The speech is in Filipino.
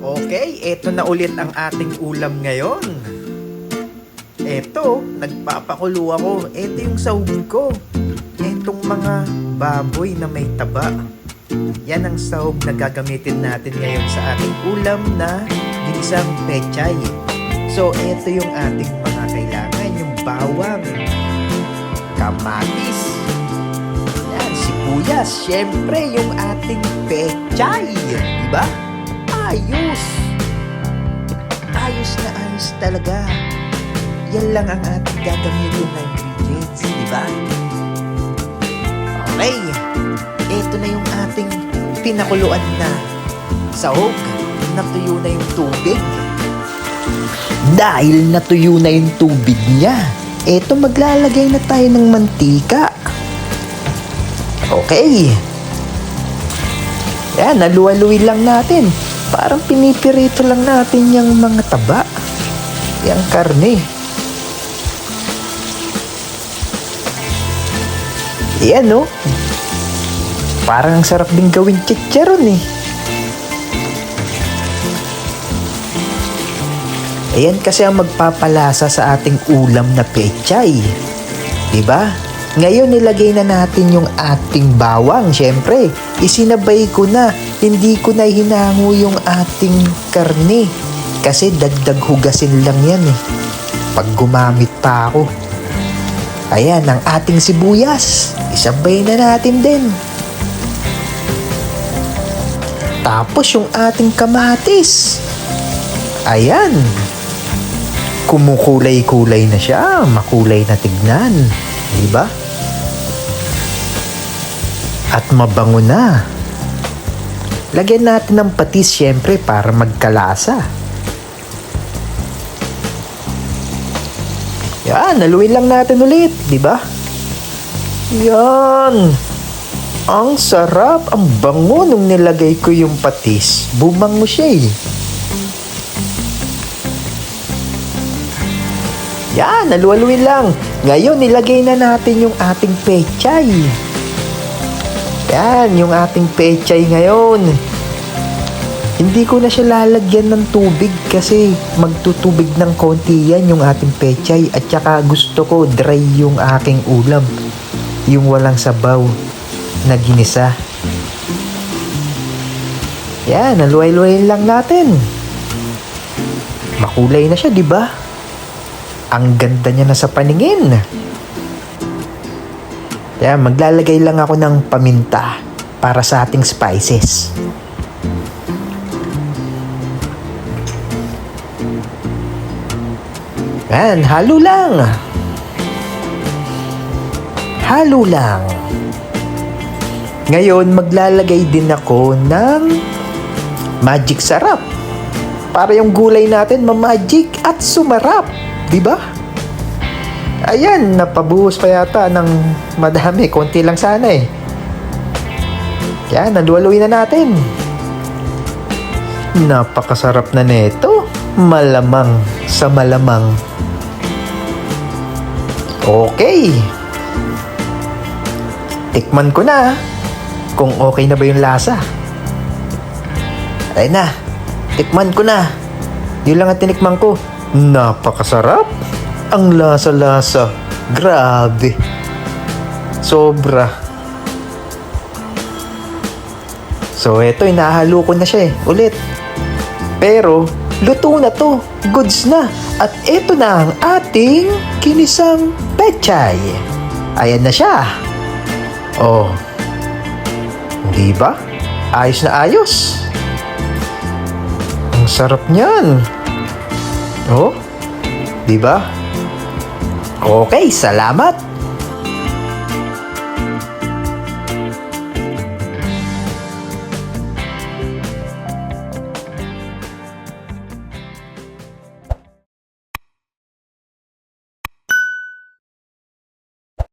Okay, eto na ulit ang ating ulam ngayon. Eto, nagpapakulo ako. Eto yung sahog ko. Etong mga baboy na may taba. Yan ang sahog na gagamitin natin ngayon sa ating ulam na ginisang pechay. So, eto yung ating mga kailangan. Yung bawang, kamatis, yan, sibuyas. Siyempre, yung ating pechay. Diba? Ayos! Ayos na ayos talaga. Yan lang ang ating gagamitin na ingredients, di ba? Okay. Ito na yung ating pinakuluan na sahog. Natuyo na yung tubig. Dahil natuyo na yung tubig niya, eto maglalagay na tayo ng mantika. Okay. Yan, naluwaluwi lang natin. Parang pinipirito lang natin yung mga taba. Yung karne. Yan, no? Parang ang sarap din gawin chicharon, eh. Ayan kasi ang magpapalasa sa ating ulam na pechay. 'Di ba? Ngayon nilagay na natin yung ating bawang, syempre. Isinabay ko na, hindi ko na hinango yung ating karne. Kasi dagdag hugasin lang yan eh. Pag gumamit pa ako. Ayan, ang ating sibuyas. Isabay na natin din. Tapos yung ating kamatis. Ayan. Kumukulay-kulay na siya. Makulay na tignan. Di ba? At mabango na. Lagyan natin ng patis syempre para magkalasa. Yan, naluin lang natin ulit, di ba? Yan. Ang sarap, ang bango nung nilagay ko yung patis. Bumango siya eh. Yan, naluwaluin lang. Ngayon, nilagay na natin yung ating pechay. Yan, yung ating pechay ngayon. Hindi ko na siya lalagyan ng tubig kasi magtutubig ng konti yan yung ating pechay. At saka gusto ko dry yung aking ulam. Yung walang sabaw na ginisa. Yan, naluway-luwayin lang natin. Makulay na siya, di ba? Ang ganda niya na sa paningin. Kaya maglalagay lang ako ng paminta para sa ating spices. Yan, halo lang. Halo lang. Ngayon, maglalagay din ako ng magic sarap. Para yung gulay natin ma-magic at sumarap. Di ba? Ayan, napabuhos pa yata ng madami. Konti lang sana eh. Yan, naluwaluin na natin. Napakasarap na neto. Malamang sa malamang. Okay. Tikman ko na kung okay na ba yung lasa. Ay na, tikman ko na. Yun lang ang tinikman ko. Napakasarap. Ang lasa-lasa. Grabe. Sobra. So, eto, inahalo ko na siya eh. Ulit. Pero, luto na to. Goods na. At eto na ang ating kinisang pechay. Ayan na siya. Oh. Di ba? Ayos na ayos. Ang sarap niyan. Oh. Di ba? Okay, salamat.